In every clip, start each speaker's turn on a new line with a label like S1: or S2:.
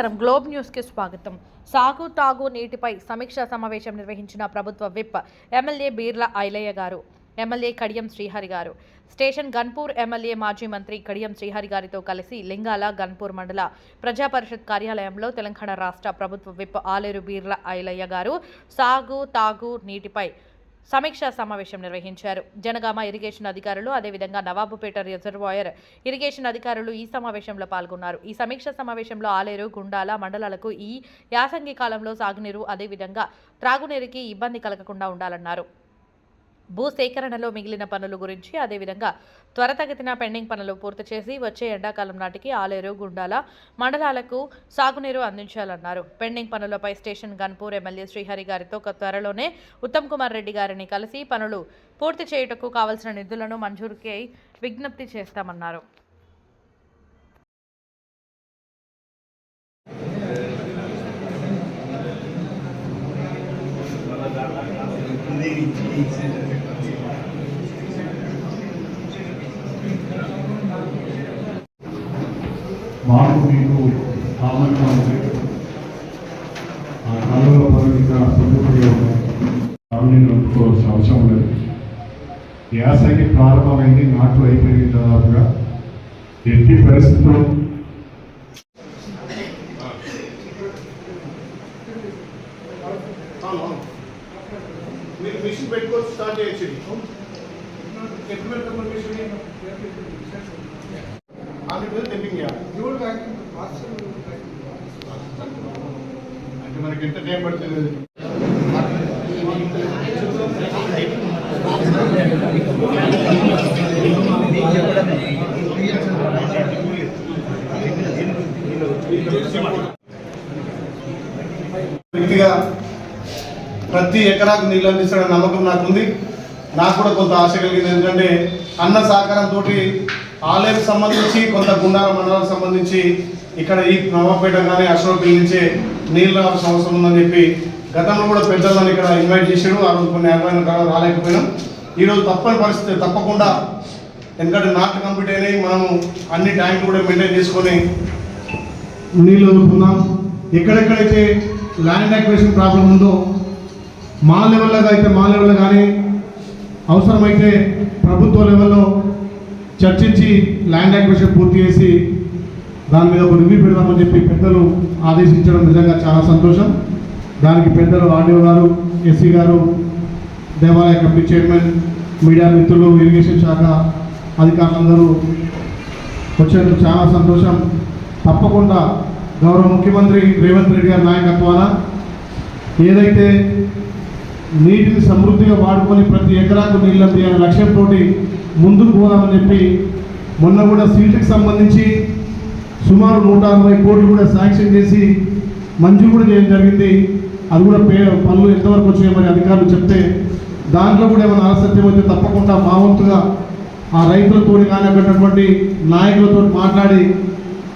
S1: నమస్కారం గ్లోబ్ న్యూస్కి స్వాగతం. సాగు తాగు నీటిపై సమీక్షా సమావేశం నిర్వహించిన ప్రభుత్వ విప్ ఎమ్మెల్యే బీర్ల ఐలయ్య గారు ఎమ్మెల్యే కడియం శ్రీహరి గారు. స్టేషన్ గన్పూర్ ఎమ్మెల్యే మాజీ మంత్రి కడియం శ్రీహరి గారితో కలిసి లింగాల గన్పూర్ మండల ప్రజా పరిషత్ కార్యాలయంలో తెలంగాణ రాష్ట్ర ప్రభుత్వ విప్ ఆలేరు బీర్ల ఐలయ్య గారు సాగు తాగు నీటిపై సమీక్షా సమావేశం నిర్వహించారు. జనగామ ఇరిగేషన్ అధికారులు అదేవిధంగా నవాబుపేట రిజర్వాయర్ ఇరిగేషన్ అధికారులు ఈ సమావేశంలో పాల్గొన్నారు. ఈ సమీక్షా సమావేశంలో ఆలేరు గుండాల మండలాలకు ఈ యాసంగి కాలంలో సాగునీరు అదేవిధంగా త్రాగునీరుకి ఇబ్బంది కలగకుండా ఉండాలన్నారు. భూ సేకరణలో మిగిలిన పనుల గురించి అదేవిధంగా త్వరతగతిన పెండింగ్ పనులు పూర్తి చేసి వచ్చే ఎండాకాలం నాటికి ఆలేరు గుండాల మండలాలకు సాగునీరు అందించాలన్నారు. పెండింగ్ పనులపై స్టేషన్ గన్పూర్ ఎమ్మెల్యే శ్రీహరి గారితో ఒక త్వరలోనే ఉత్తమ్ కుమార్ రెడ్డి గారిని కలిసి పనులు పూర్తి చేయుటకు కావలసిన నిధులను మంజూరుకి విజ్ఞప్తి చేస్తామన్నారు.
S2: మాకు మీకు కామన్గా ఉంది ఆ కాలంలో పరిమిత ఒప్పుకోవాల్సిన అవసరం లేదు. యాసంగి ప్రారంభమైంది నాటు అయిపోయింది దాదాపుగా. ఎట్టి పరిస్థితుల్లో
S3: మిషన్ పెట్టుకోవచ్చు స్టార్ట్ చేయొచ్చు అంటే మనకి ఎంత టైం పడుతుంది? వ్యక్తిగా ప్రతి ఎకరాకు నీళ్ళు అందిస్తాడన్న నమ్మకం నాకుంది. నాకు కూడా కొంత ఆశ కలిగింది. ఎందుకంటే అన్న సహకారంతో ఆలయం సంబంధించి కొంత గుండాల మండలానికి సంబంధించి ఇక్కడ ఈ నవాపేట కానీ అశోక్ నుంచే నీళ్ళు రావాల్సిన అవసరం ఉందని చెప్పి గతంలో కూడా పెద్దలను ఇక్కడ ఇన్వైట్ చేశాడు ఆ రోజు కొన్ని అరవై కాలం రాలేకపోయినాం. ఈరోజు తప్పని పరిస్థితి తప్పకుండా ఎందుకంటే నాట్ కంప్లీట్ అయినాయి. మనము అన్ని ట్యాంకులు కూడా మెయింటైన్ చేసుకొని నీళ్ళు వదులుకున్నాం ఎక్కడెక్కడైతే ల్యాండ్ అక్వేషన్ ప్రాబ్లం ఉందో మా లెవెల్లో అయితే మా లెవెల్లో కానీ అవసరమైతే ప్రభుత్వ లెవెల్లో చర్చించి ల్యాండ్ యాక్విషన్ పూర్తి చేసి దాని మీద ఒక రివ్యూ పెడదామని చెప్పి పెద్దలు ఆదేశించడం నిజంగా చాలా సంతోషం. దానికి పెద్దలు ఆర్డీఓ గారు ఎస్సీ గారు దేవాలయ కమిటీ చైర్మన్ మీడియా మిత్రులు ఇరిగేషన్ శాఖ అధికారులందరూ వచ్చేందుకు చాలా సంతోషం. తప్పకుండా గౌరవ ముఖ్యమంత్రి రేవంత్ రెడ్డి గారి నాయకత్వాన ఏదైతే నీటిని సమృద్ధిగా వాడుకొని ప్రతి ఎకరాకు నీళ్ళు అందియాలనే లక్ష్యంతో ముందుకు పోదామని చెప్పి మొన్న కూడా సీట్కి సంబంధించి సుమారు నూట అరవై కోట్లు కూడా శాంక్షన్ చేసి మంజూరు కూడా చేయడం జరిగింది. అది కూడా పే పనులు ఎంతవరకు వచ్చాయో మరి అధికారులు చెప్తే దాంట్లో కూడా ఏమైనా ఆసక్తి అయితే తప్పకుండా మా వంతుగా ఆ రైతులతో కానీ నాయకులతో మాట్లాడి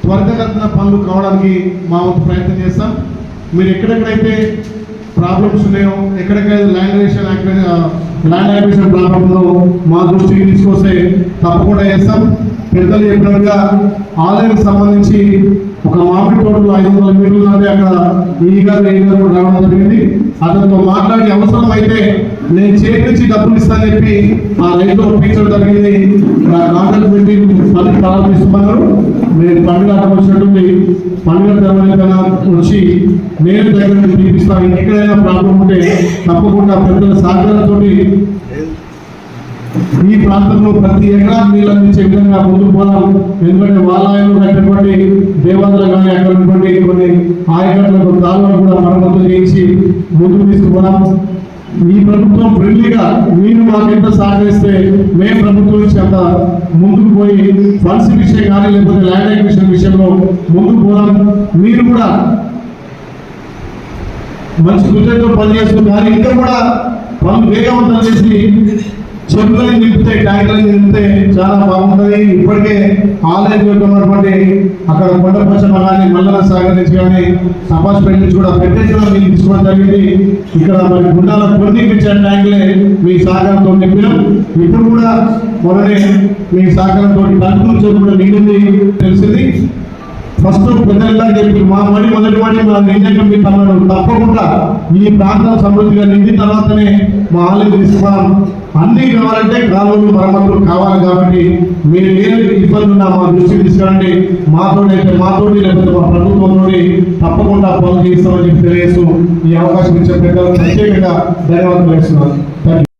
S3: త్వరితగతిన పనులు కావడానికి మా వంతు ప్రయత్నం చేస్తాం. మీరు ఎక్కడెక్కడైతే ప్రాబ్లమ్స్ ఉన్నాయో ఎక్కడికైతే ల్యాండ్ యాక్వేషన్ ల్యాండ్ యాక్విజిషన్ ప్రాబ్లంలో మా దృష్టికి తీసుకొస్తే తప్పకుండా చేస్తాం పెద్దలు చెప్పినట్టుగా ఆలయానికి సంబంధించి ఒక మామిడి తోటలో ఐదు వందల మీటర్లు ఉన్నది అక్కడ ఈ గారు ఈ గారు రావడం జరిగింది. అతనితో మాట్లాడి అవసరం అయితే నేను చేపించి డబ్బులు ఇస్తానని చెప్పి ఆ రైతులు ఒప్పించడం జరిగింది. కాంట్రాక్ట్ పెట్టి పని ప్రారంభిస్తున్నారు నేను పండుగ అడ్డం వచ్చినట్టుంది. పండుగ తెరవలేకనా వచ్చి నేను దగ్గర నుంచి తీపిస్తాను ఎక్కడైనా ప్రాబ్లం ఉంటే తప్పకుండా పెద్దల సహకారంతో ఈ ప్రాంతంలో ప్రతి ఎకరా నీళ్ళు అందించే విధంగా ముందుకు పోదాం. ఎందుకంటే వాలాయంలో కట్టినటువంటి దేవాలయాలు కానీ అక్కడ ఉన్నటువంటి కొన్ని ఆయకట్లకు కాలువలు కూడా మరమ్మతులు చేయించి ముందుకు తీసుకుపోదాం. ఈ ప్రభుత్వం ఫ్రెండ్లీగా మీరు మాకెంత సహకరిస్తే మేము ప్రభుత్వం నుంచి అంత ముందుకు పోయి ఫండ్స్ విషయం కానీ లేకపోతే ల్యాండ్ అక్విజిషన్ విషయంలో ముందుకు పోదాం. మీరు కూడా మంచి కృతజ్ఞతతో పనిచేస్తూ కానీ ఇంకా కూడా పనులు వేగవంతం చేసి చెరువులను నింపితే ట్యాంకులను నింపితే చాలా బాగుంటుంది. ఇప్పటికే ఆలయం ఉన్నటువంటి అక్కడ కొండపచ్చమ్మ కానీ మల్లన సాగర్ నుంచి కానీ సపాస్పేట నుంచి కూడా పెట్టేసిన నీళ్ళు తీసుకోవడం జరిగింది. ఇక్కడ మరి గుండాల పొందిపించిన ట్యాంక్లే ట్యాంకులే మీ సహకారంతో నింపినాం. ఇప్పుడు కూడా మొదలే మీ సహకారంతో టంకుల నుంచి కూడా నీళ్ళు తెలిసింది. ఫస్ట్ పెద్దలుగా చెప్పి మా మడి మొదటి మడి మా నిజంగా మీరు అన్నాడు తప్పకుండా ఈ ప్రాంతం సమృద్ధిగా నిండి తర్వాతనే మా ఆలయం తీసుకున్నాం అన్నీ కావాలంటే కాలువలు మరమ్మతులు కావాలి కాబట్టి మీరు ఏ ఇబ్బంది ఉన్నా మా దృష్టికి తీసుకురండి. మాతోటి అయితే మాతోటి లేకపోతే మా ప్రభుత్వం నుండి తప్పకుండా పనులు చేస్తామని చెప్పి తెలియజేస్తూ ఈ అవకాశం ఇచ్చే పెద్దలు ప్రత్యేకంగా ధన్యవాదాలు వేస్తున్నాను థ్యాంక్ యూ